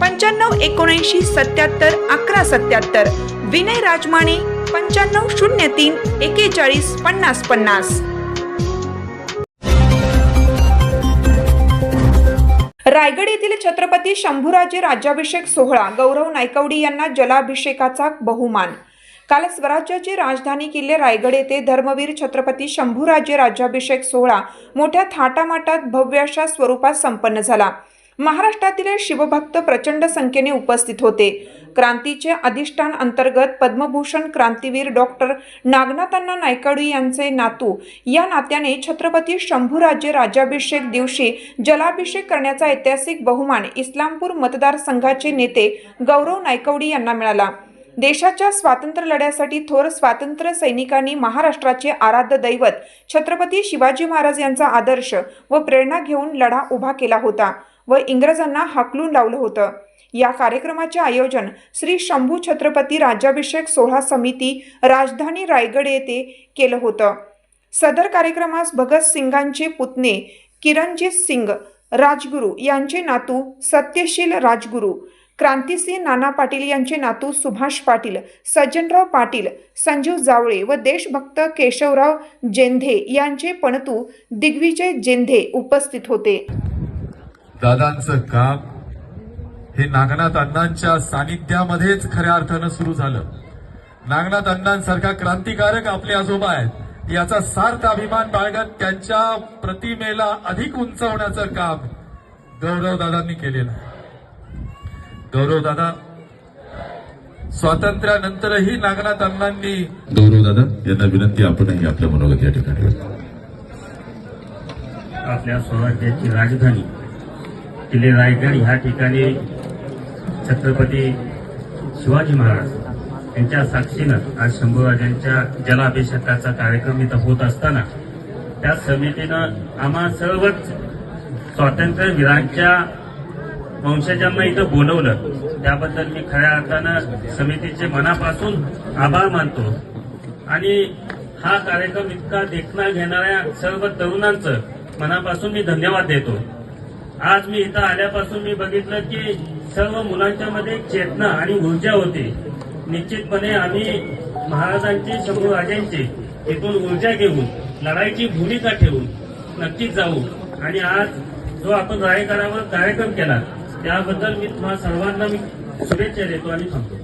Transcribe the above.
पंच्याण्णव एकोणऐंशी सत्याहत्तर अकरा सत्याहत्तर. विनय राजमाने पंच्याण्णव शून्य तीन एकेचाळीस पन्नास पन्नास. रायगड येथील छत्रपती शंभूराजे राज्याभिषेक सोहळा गौरव नायकवडी यांना जलाभिषेकाचा बहुमान. काल स्वराज्याची राजधानी किल्ले रायगड येथे धर्मवीर छत्रपती शंभूराजे राज्याभिषेक सोहळा मोठ्या थाटामाटात भव्य अशा स्वरूपात संपन्न झाला. महाराष्ट्रातील शिवभक्त प्रचंड संख्येने उपस्थित होते. क्रांतीचे अधिष्ठान अंतर्गत पद्मभूषण क्रांतीवीर डॉक्टर नागनाथांना नायकाडू यांचे नातू. या नात्याने छत्रपती शंभूराजे राज्याभिषेक दिवशी जलाभिषेक करण्याचा ऐतिहासिक बहुमान इस्लामपूर मतदारसंघाचे नेते गौरव नायकवडी यांना मिळाला. देशाच्या स्वातंत्र्य लढ्यासाठी थोर स्वातंत्र्य सैनिकांनी महाराष्ट्राचे आराध्य दैवत छत्रपती शिवाजी महाराज यांचा आदर्श व प्रेरणा घेऊन लढा उभा केला होता. व इंग्रजांना हाकलून लावलं होतं. या कार्यक्रमाचे आयोजन श्री शंभू छत्रपती राज्याभिषेक सोहळा समिती राजधानी रायगड येथे केलं होतं. सदर कार्यक्रमास भगतसिंगांचे पुतणे किरणजीत सिंग राजगुरू यांचे नातू सत्यशील राजगुरू क्रांतिसिंह नाना पाटील यांचे नातू सुभाष पाटील सज्जनराव पाटील संजीव जावळे व देशभक्त केशवराव जेंधे यांचे पणतू दिग्विजय जेंधे उपस्थित होते. दादांचं काम हे नागनाथ अण्णांच्या सानिध्यामध्येच खऱ्या अर्थानं सुरू झालं. नागनाथ अण्णांसारखा क्रांतिकारक आपले आजोबा आहेत. याचा सार्थ अभिमान बाळगत त्यांच्या प्रतिमेला अधिक उंचावण्याचं काम गौरव दादांनी केलेलं आहे. गौरव दादा स्वातंत्र्यानंतरही नागनाथ अण्णांनी गौरव दादा यांना विनंती आपणही आपल्या मनोगत या ठिकाणी. आपल्या स्वराज्याची राजधानी किल्ले रायगड ह्या ठिकाणी छत्रपती शिवाजी महाराज यांच्या साक्षीनं आज शंभूराजांच्या जलाभिषेकाचा कार्यक्रम इथं होत असताना त्या समितीनं आम्हा सर्वच स्वातंत्र्यवीरांच्या वंशजांना इथं बोलवलं. त्याबद्दल मी खऱ्या अर्थानं समितीचे मनापासून आभार मानतो. आणि हा कार्यक्रम इतका देखणा घेणाऱ्या सर्व तरुणांचं मनापासून मी धन्यवाद देतो. आज मी इथं आल्यापासून मी बघितलं की सर्व मुलांच्या मध्ये चेतना आणि ऊर्जा होती. निश्चितपणे आम्ही महाराजांची शंभू राजांची इथून ऊर्जा घेऊन लढाईची भूमिका ठेवून नक्कीच जाऊ. आणि आज जो आपण रायगडावर कार्यक्रम केला त्याबद्दल मी तुम्हा सर्वांना मी शुभेच्छा देतो आणि सांगतो